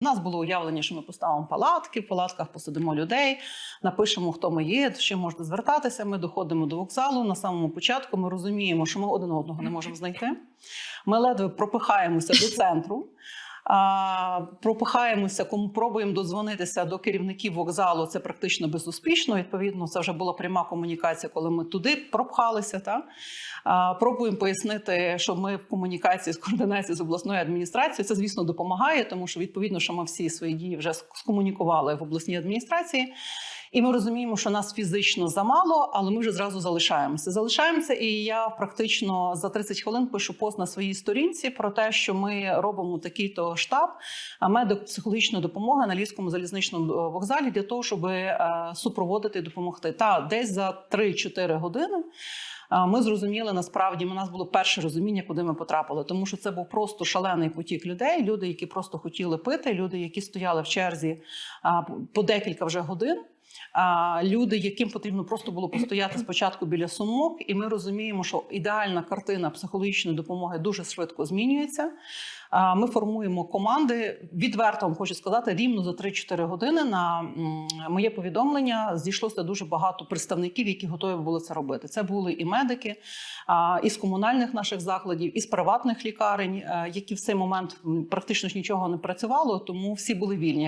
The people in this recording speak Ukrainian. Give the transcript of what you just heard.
У нас було уявлення, що ми поставимо палатки, в палатках посадимо людей, напишемо, хто ми є, з чим можна звертатися. Ми доходимо до вокзалу. На самому початку ми розуміємо, що ми один одного не можемо знайти. Ми ледве пропихаємося до центру. Пропихаємося, кому пробуємо додзвонитися до керівників вокзалу. Це практично безуспішно. Відповідно, це вже була пряма комунікація, коли ми туди пропхалися. Та? Пробуємо пояснити, що ми в комунікації з координації з обласною адміністрацією. Це, звісно, допомагає, тому що відповідно, що ми всі свої дії вже скомунікували в обласній адміністрації. І ми розуміємо, що нас фізично замало, але ми вже зразу залишаємося. Залишаємося, і я практично за 30 хвилин пишу пост на своїй сторінці про те, що ми робимо такий-то штаб медико-психологічної допомоги на Львівському залізничному е, вокзалі для того, щоб е, супроводити і допомогти. Та десь за 3-4 години. е, Ми зрозуміли насправді, у нас було перше розуміння, куди ми потрапили, тому що це був просто шалений потік людей. Люди, які просто хотіли пити, люди, які стояли в черзі по декілька вже годин. Люди, яким потрібно просто було постояти спочатку біля сумок, і ми розуміємо, що ідеальна картина психологічної допомоги дуже швидко змінюється. Ми формуємо команди. Відверто вам хочу сказати, рівно за 3-4 години на моє повідомлення зійшлося дуже багато представників, які готові були це робити. Це були і медики, із комунальних наших закладів, із приватних лікарень, е, які в цей момент практично ж нічого не працювало, тому всі були вільні.